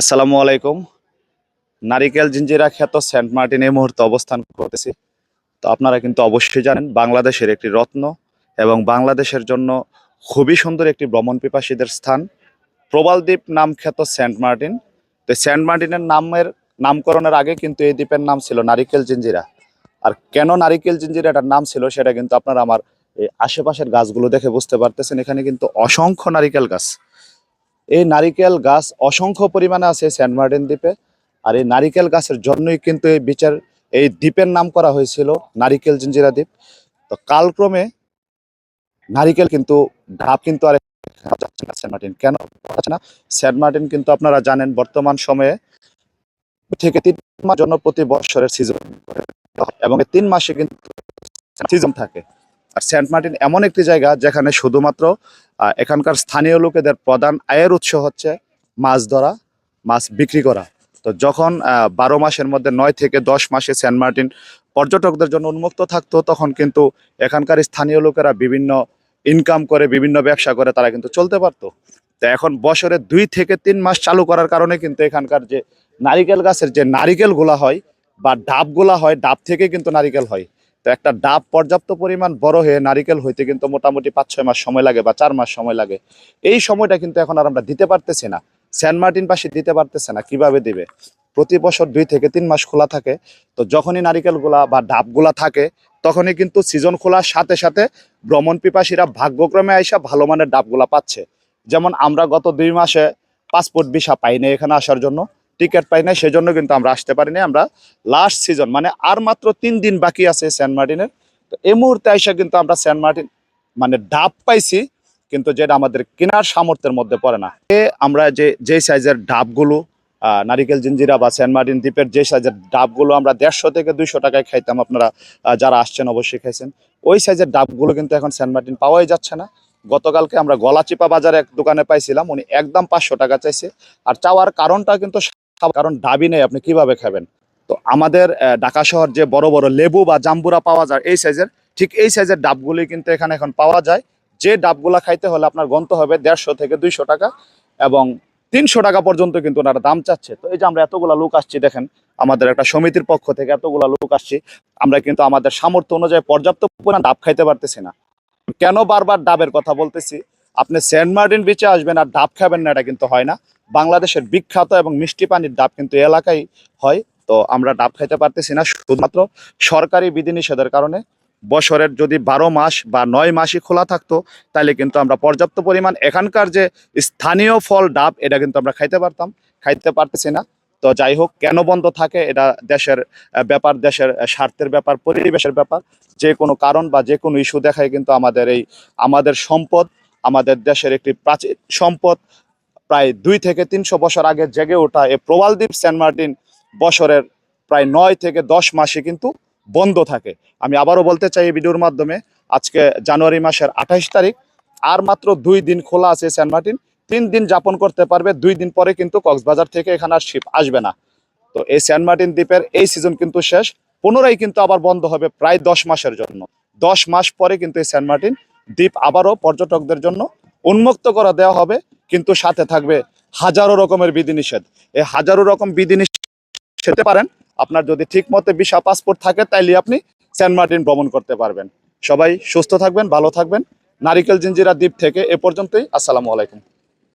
আসসালামু আলাইকুম। নারিকেল, জিঞ্জিরা খ্যাত সেন্ট মার্টিন এই মুহূর্তে অবস্থান করতেছি। তো আপনারা কিন্তু অবশ্যই জানেন, বাংলাদেশের একটি রত্ন এবং বাংলাদেশের জন্য খুবই সুন্দর একটি ভ্রমণ পিপাসীদের স্থান। প্রবালদ্বীপ নাম খ্যাত সেন্ট মার্টিন। তো সেন্ট মার্টিনের নামের নামকরণের আগে কিন্তু এই দ্বীপের নাম ছিল নারিকেল, জিঞ্জিরা। আর কেন নারিকেল জিঞ্জিরা এটার নাম ছিল সেটা কিন্তু আপনারা আমার এই আশেপাশের গাছগুলো দেখে বুঝতে পারতেছেন। এখানে কিন্তু অসংখ্য নারিকেল গাছ। এই নারিকেল গাছ অসংখ্য পরিমাণে আছে সেন্ট মার্টিন দ্বীপে। আর এই নারিকেল গাছের জন্যই কিন্তু এই বিচার, এই দ্বীপের নাম করা হয়েছিল নারিকেল জিঞ্জিরা দ্বীপ। তো কালক্রমে নারিকেল কিন্তু ঢাপ কিন্তু আর সেন্ট মার্টিন কেন? যাচ্ছে না? সেন্ট মার্টিন কিন্তু আপনারা জানেন বর্তমান সময়ে থেকে তিন মাস জন্য প্রতি বছরের সিজন এবং তিন মাসে কিন্তু সিজন থাকে। আর সেন্ট মার্টিন এমন একটি জায়গা যেখানে শুধুমাত্র এখানকার স্থানীয় লোকেদের প্রধান আয়ের উৎস হচ্ছে মাছ ধরা, মাছ বিক্রি করা। তো যখন বারো মাসের মধ্যে নয় থেকে দশ মাসে সেন্ট মার্টিন পর্যটকদের জন্য উন্মুক্ত থাকতো, তখন কিন্তু এখানকার স্থানীয় লোকেরা বিভিন্ন ইনকাম করে, বিভিন্ন ব্যবসা করে, তারা কিন্তু চলতে পারতো। তো এখন বছরে দুই থেকে তিন মাস চালু করার কারণে কিন্তু এখানকার যে নারিকেল গাছের যে নারিকেলগুলা হয় বা ডাবগুলা হয়, ডাব থেকে কিন্তু নারিকেল হয়। তো একটা ডাব পর্যাপ্ত পরিমাণ বড় হয়ে নারিকেল হইতে কিন্তু মোটামুটি পাঁচ, ছয় মাস সময় লাগে বা চার মাস সময় লাগে। এই সময়টা কিন্তু এখন আর আমরা দিতে পারতেছি না। সেন্ট মার্টিন পাশে দিতে পারতেছে না, কীভাবে দিবে? প্রতি বছর দুই থেকে তিন মাস খোলা থাকে, তো যখনই নারিকেলগুলা বা ডাবগুলা থাকে, তখনই কিন্তু সিজন খোলার সাথে সাথে ভ্রমণ পিপাসীরা ভাগ্যক্রমে আইসা ভালো মানের ডাবগুলা পাচ্ছে। যেমন আমরা গত দুই মাসে পাসপোর্ট ভিসা পাইনি এখানে আসার জন্য টিকিট পাই নাই, সেজন্য কিন্তু আমরা আসতে পারিনি আমরা লাস্ট সিজন মানে আর মাত্র তিন দিন বাকি আছে সেন্ট মার্টিনের তো এই মুহূর্তে আইসা কিন্তু আমরা সেন্ট মার্টিন মানে ডাব পাইছি, কিন্তু যেটা আমাদের কেনার সামর্থ্যের মধ্যে পড়ে না। এ আমরা যে যে সাইজের ডাবগুলো নারিকেল, জিঞ্জিরা বা সেন্ট মার্টিন দ্বীপের যে সাইজের ডাবগুলো আমরা দেড়শো থেকে দুইশো টাকায় খাইতাম, আপনারা যারা আসছেন অবশ্যই খাইছেন। ওই সাইজের ডাবগুলো কিন্তু এখন সেন্ট মার্টিন পাওয়াই যাচ্ছে না। গতকালকে আমরা গলাচিপা বাজারে এক দোকানে পাইছিলাম, উনি একদম পাঁচশো টাকা চাইছে। আর চাওয়ার কারণটা কিন্তু কারণ ডাবই নেই, আপনি কীভাবে খাবেন? তো আমাদের ঢাকা শহর যে বড় বড় লেবু বা জাম্বুরা পাওয়া যায়, এই সাইজের ঠিক এই সাইজের ডাবগুলি কিন্তু এখানে এখন পাওয়া যায়। যে ডাবগুলা খাইতে হলে আপনার গন্ত হবে দেড়শো থেকে দুইশো টাকা এবং তিনশো টাকা পর্যন্ত কিন্তু ওনারা দাম চাচ্ছে। তো এই যে আমরা এতগুলা লোক আসছি, দেখেন, আমাদের একটা সমিতির পক্ষ থেকে এতগুলা লোক আসছি, আমরা কিন্তু আমাদের সামর্থ্য অনুযায়ী পর্যাপ্ত পরিমাণ ডাব খাইতে পারতেছি না। কেন বারবার ডাবের কথা বলতেছি? আপনি সেন্ট মার্টিন বিচে আসবেন আর ডাব খাবেন না, এটা কিন্তু হয় না। বাংলাদেশের বিখ্যাত এবং মিষ্টি পানির ডাব কিন্তু এলাকায় হয়, তো আমরা ডাব খাইতে পারতেছি না। শুধুমাত্র সরকারি বিধিনিষেধের কারণে বছরের যদি বারো মাস বা নয় মাসই খোলা থাকতো, তাহলে কিন্তু আমরা পর্যাপ্ত পরিমাণ এখানকার যে স্থানীয় ফল ডাব, এটা কিন্তু আমরা খাইতে পারতাম, খাইতে পারতেছি না। তো যাই হোক, কেন বন্ধ থাকে, এটা দেশের ব্যাপার, দেশের স্বার্থের ব্যাপার, পরিবেশের ব্যাপার। যে কোনো কারণ বা যে কোনো ইস্যু দেখায় কিন্তু আমাদের এই, আমাদের সম্পদ। আমাদের দেশের একটি প্রাচীন সম্পদ। প্রায় দুই থেকে তিনশো বছর আগে জেগে ওঠা এই প্রবালদ্বীপ সেন্ট মার্টিন বছরের প্রায় নয় থেকে দশ মাসে কিন্তু বন্ধ থাকে। আমি আবারও বলতে চাই এই ভিডিওর মাধ্যমে, আজকে জানুয়ারি মাসের আঠাইশ তারিখ, আর মাত্র দুই দিন খোলা আছে সেন্ট মার্টিন। তিন দিন যাপন করতে পারবে, দুই দিন পরে কিন্তু কক্সবাজার থেকে এখানে আর শিপ আসবে না। তো এই সেন্ট মার্টিন দ্বীপের এই সিজন কিন্তু শেষ, পুনরায় কিন্তু আবার বন্ধ হবে প্রায় দশ মাসের জন্য। দশ মাস পরে কিন্তু এই সেন্ট মার্টিন দ্বীপ আবারও পর্যটকদের জন্য উন্মুক্ত করা দেওয়া হবে, কিন্তু সাথে থাকবে হাজারো রকমের বিধিনিষেধ। এই হাজারো রকম বিধিনিষেধ পারেন, আপনার যদি ঠিক মতো বিশা পাসপোর্ট থাকে, তাইলে আপনি সেন্ট মার্টিন ভ্রমণ করতে পারবেন। সবাই সুস্থ থাকবেন, ভালো থাকবেন। নারিকেল জিঞ্জিরা দ্বীপ থেকে এ পর্যন্তই, আসসালামু আলাইকুম।